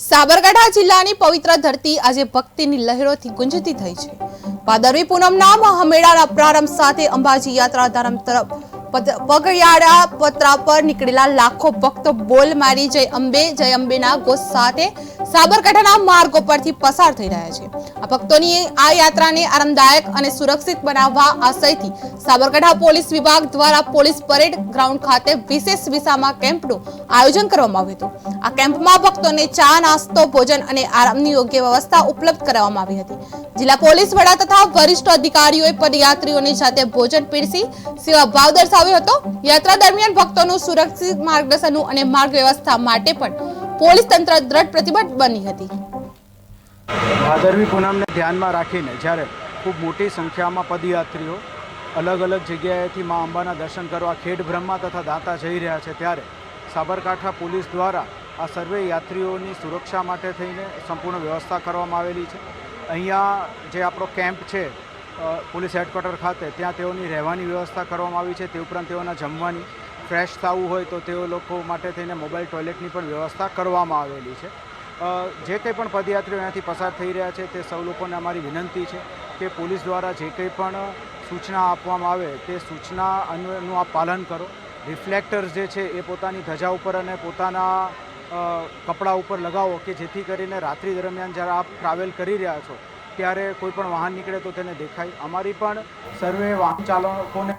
સાબરકાંઠા જિલ્લાની પવિત્ર ધરતી આજે ભક્તિની લહેરોથી ગુંજતી થઈ છે. ભાદરવી પૂનમના મહામેળાના પ્રારંભ સાથે અંબાજી યાત્રા ધામ તરફ પગયાળા પત્રા પર નીકળેલા લાખો ભક્તો બોલ મારી જય અંબે, જય અંબેના ઘોષ સાથે સાબરકાંઠાના માર્ગો પરથી પસાર થઈ રહ્યા છે. આ ભક્તોની આ યાત્રાને આરામદાયક અને સુરક્ષિત બનાવવા આશયથી સાબરકાંઠા પોલીસ વિભાગ દ્વારા પોલીસ પરેડ ગ્રાઉન્ડ ખાતે વિશેષ વિસામા કેમ્પનું આયોજન કરવામાં આવ્યું હતું. આ કેમ્પમાં ભક્તોને ચા, નાસ્તો, ભોજન અને આરામની યોગ્ય વ્યવસ્થા ઉપલબ્ધ કરાવવામાં આવી હતી. જિલ્લા પોલીસ વડા તથા વરિષ્ઠ અધિકારીઓએ પદયાત્રીઓની સાથે ભોજન પીરસી, સેવા ભાવ દર્શાવ્યો હતો. યાત્રા દરમિયાન ભક્તોનું સુરક્ષિત માર્ગદર્શનનું અને માર્ગ વ્યવસ્થા માટે પણ પોલીસ તંત્ર દ્રઢ પ્રતિબદ્ધ બની હતી. ભાદરવી પૂનમને ધ્યાનમાં રાખીને જ્યારે ખૂબ મોટી સંખ્યામાં પદયાત્રીઓ અલગ અલગ જગ્યાએથી મા અંબાના દર્શન કરવા ખેડ બ્રહ્મા તથા દાંતા જઈ રહ્યા છે, ત્યારે સાબરકાંઠા પોલીસ દ્વારા આ સર્વે યાત્રીઓની સુરક્ષા માટે થઈને સંપૂર્ણ વ્યવસ્થા કરવામાં આવેલી છે. અહીંયા જે આપણો કેમ્પ છે પોલીસ હેડક્વાર્ટર ખાતે ત્યાં તેઓની રહેવાની વ્યવસ્થા કરવામાં આવી છે. તે ઉપરાંત તેઓના જમવાની ફ્રેશ થવું હોય તો તેઓ લોકો માટે થઈને મોબાઈલ ટોયલેટની પણ વ્યવસ્થા કરવામાં આવેલી છે. જે કંઈ પણ પદયાત્રીઓ અહીંયાથી પસાર થઈ રહ્યા છે તે સૌ લોકોને અમારી વિનંતી છે કે પોલીસ દ્વારા જે કંઈ પણ સૂચના આપવામાં આવે તે સૂચના અન્વયનું આપ પાલન કરો. રિફ્લેક્ટર્સ જે છે એ પોતાની ધજા ઉપર અને પોતાના કપડાં ઉપર લગાવો કે જેથી કરીને રાત્રિ દરમિયાન જ્યારે આપ ટ્રાવેલ કરી રહ્યા છો ત્યારે કોઈ પણ વાહન નીકળે તો તેને દેખાય. અમારી પણ સર્વે વાહન ચાલકોને